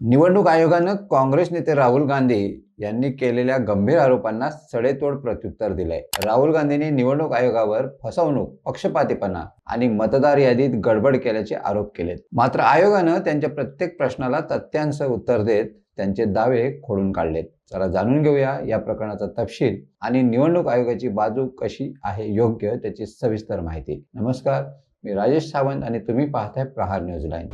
निवडणूक आयोगानं काँग्रेस नेते राहुल गांधी यांनी केलेल्या गंभीर आरोपांना सडेतोड प्रत्युत्तर दिलंय. राहुल गांधींनी निवडणूक आयोगावर फसवणूक पक्षपातीपणा आणि मतदार यादीत गडबड केल्याचे आरोप केलेत. मात्र आयोगानं त्यांच्या प्रत्येक प्रश्नाला तथ्यांचं उत्तर देत त्यांचे दावे खोडून काढलेत. चला जाणून घेऊया या प्रकरणाचा तपशील आणि निवडणूक आयोगाची बाजू कशी आहे योग्य त्याची सविस्तर माहिती. नमस्कार मी राजेश सावंत आणि तुम्ही पाहताय प्रहार न्यूज लाईन.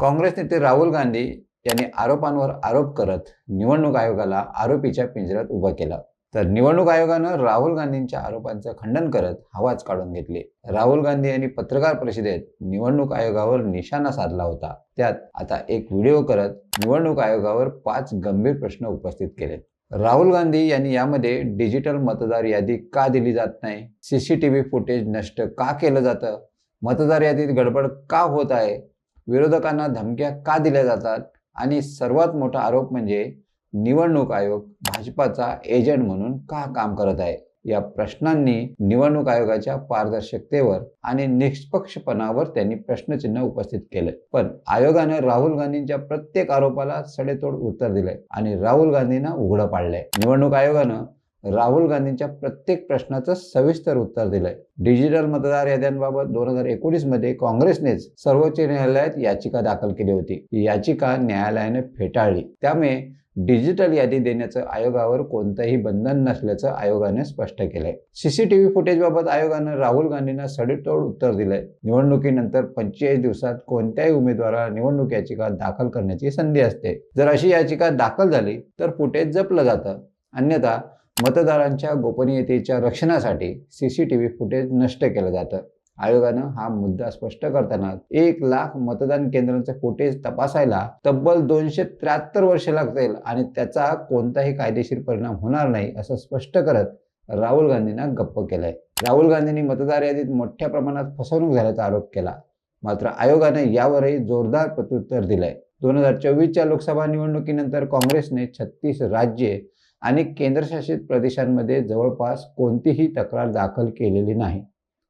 काँग्रेस नेते राहुल गांधी यांनी आरोपांवर आरोप करत निवडणूक आयोगाला आरोपीच्या पिंजऱ्यात उभं केलं. तर निवडणूक आयोगानं राहुल गांधींच्या आरोपांचं खंडन करत हवाच काढून घेतली. राहुल गांधी यांनी पत्रकार परिषदेत निवडणूक आयोगावर निशाणा साधला होता. त्यात आता एक व्हिडिओ करत निवडणूक आयोगावर पाच गंभीर प्रश्न उपस्थित केलेत राहुल गांधी यांनी यामध्ये डिजिटल मतदार यादी का दिली जात नाही? सीसीटीव्ही फुटेज नष्ट का केलं जातं? मतदार यादीत गडबड का होत आहे? विरोधकांना धमक्या का दिल्या जातात? आणि सर्वात मोठा आरोप म्हणजे निवडणूक आयोग भाजपाचा एजंट म्हणून का काम करत आहे? या प्रश्नांनी निवडणूक आयोगाच्या पारदर्शकतेवर आणि निष्पक्षपणावर त्यांनी प्रश्नचिन्ह उपस्थित केले पण आयोगानं राहुल गांधींच्या प्रत्येक आरोपाला सडेतोड उत्तर दिलंय आणि राहुल गांधींना उघडं पाडलंय. निवडणूक आयोगानं राहुल गांधींच्या प्रत्येक प्रश्नाचं सविस्तर उत्तर दिलंय. डिजिटल मतदार याद्यांबाबत दोन हजार एकोणीसमध्ये काँग्रेसनेच सर्वोच्च न्यायालयात याचिका दाखल केली होती. याचिका न्यायालयाने फेटाळली. त्यामुळे डिजिटल यादी देण्याचं आयोगावर कोणतंही बंधन नसल्याचं आयोगाने स्पष्ट केलंय. सीसीटीव्ही फुटेजबाबत आयोगानं राहुल गांधींना सडेतोड उत्तर दिलंय. निवडणुकीनंतर पंचेचाळीस दिवसात कोणत्याही उमेदवाराला निवडणूक याचिका दाखल करण्याची संधी असते. जर अशी याचिका दाखल झाली तर फुटेज जपलं जातं. अन्यथा मतदारांच्या गोपनीयतेच्या रक्षणासाठी सीसीटीव्ही फुटेज नष्ट केलं जातं. आयोगानं हा मुद्दा स्पष्ट करताना एक लाख मतदान केंद्रांचं फुटेज तपासायला तब्बल दोनशे त्र्याहत्तर वर्ष लागतील आणि त्याचा कोणताही कायदेशीर परिणाम होणार नाही असं स्पष्ट करत राहुल गांधींना गप्प केलंय. राहुल गांधींनी मतदार यादीत मोठ्या प्रमाणात फसवणूक झाल्याचा आरोप केला. मात्र आयोगाने यावरही जोरदार प्रत्युत्तर दिलंय. दोन हजार चोवीसच्या लोकसभा निवडणुकीनंतर काँग्रेसने छत्तीस राज्ये आणि केंद्रशासित प्रदेशांमध्ये जवळपास कोणतीही तक्रार दाखल केलेली नाही.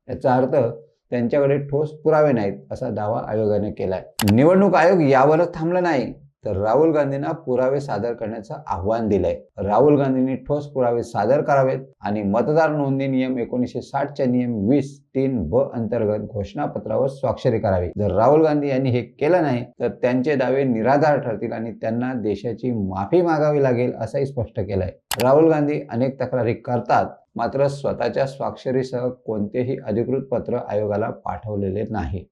याचा अर्थ त्यांच्याकडे ठोस पुरावे नाहीत असा दावा आयोगाने केलाय. निवडणूक आयोग यावरच थांबला नाही. तर राहुल गांधींना पुरावे सादर करण्याचं आव्हान दिलंय. राहुल गांधींनी ठोस पुरावे सादर करावेत आणि मतदार नोंदणी नियम एकोणीसशे साठच्या नियम वीस तीन ब अंतर्गत घोषणापत्रावर स्वाक्षरी करावी. जर राहुल गांधी यांनी हे केलं नाही तर त्यांचे दावे निराधार ठरतील आणि त्यांना देशाची माफी मागावी लागेल असंही स्पष्ट केलंय. राहुल गांधी अनेक तक्रारी करतात मात्र स्वतःच्या स्वाक्षरीसह कोणतेही अधिकृत पत्र आयोगाला पाठवलेले नाही.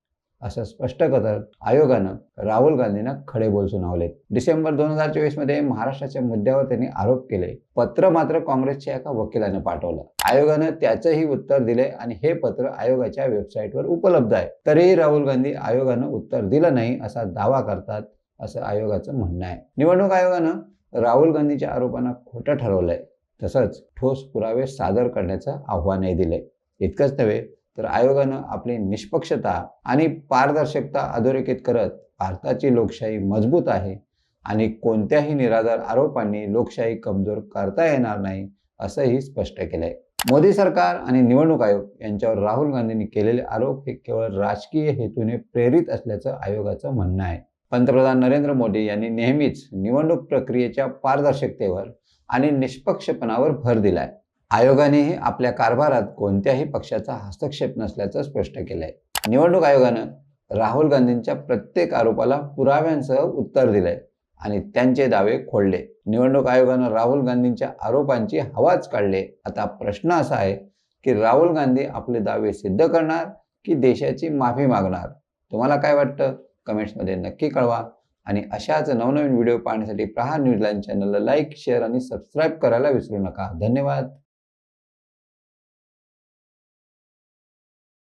असं स्पष्ट करत आयोगानं राहुल गांधींना खडे बोल सुनावले डिसेंबर दोन हजार चोवीसमध्ये महाराष्ट्राच्या मुद्द्यावर त्यांनी आरोप केले. पत्र मात्र काँग्रेसच्या एका वकिलाने पाठवलं. आयोगानं त्याचंही उत्तर दिले आणि हे पत्र आयोगाच्या वेबसाईटवर उपलब्ध आहे. तरीही राहुल गांधी आयोगानं उत्तर दिलं नाही असा दावा करतात असं आयोगाचं म्हणणं आहे. निवडणूक आयोगानं राहुल गांधीच्या आरोपांना खोटं ठरवलंय. तसंच ठोस पुरावे सादर करण्याचं आव्हानही दिलंय. इतकंच नव्हे तर आयोगानं आपली निष्पक्षता आणि पारदर्शकता अधोरेखित करत भारताची लोकशाही मजबूत आहे आणि कोणत्याही निराधार आरोपांनी लोकशाही कमजोर करता येणार नाही असंही स्पष्ट केलंय. मोदी सरकार आणि निवडणूक आयोग यांच्यावर राहुल गांधींनी केलेले आरोप हे केवळ राजकीय हेतूने प्रेरित असल्याचं आयोगाचं म्हणणं आहे. पंतप्रधान नरेंद्र मोदी यांनी नेहमीच निवडणूक प्रक्रियेच्या पारदर्शकतेवर आणि निष्पक्षपणावर भर दिलाय. आयोगानेही आपल्या कारभारात कोणत्याही पक्षाचा हस्तक्षेप नसल्याचं स्पष्ट केलंय. निवडणूक आयोगानं राहुल गांधींच्या प्रत्येक आरोपाला पुराव्यांसह उत्तर दिलंय आणि त्यांचे दावे खोडले. निवडणूक आयोगानं राहुल गांधींच्या आरोपांची हवाच काढले. आता प्रश्न असा आहे की राहुल गांधी आपले दावे सिद्ध करणार की देशाची माफी मागणार? तुम्हाला काय वाटतं? कमेंट्समध्ये नक्की कळवा. आणि अशाच नवनवीन व्हिडिओ पाहण्यासाठी प्रहार न्यूजलाईन चॅनलला लाईक शेअर आणि सबस्क्राईब करायला विसरू नका. धन्यवाद.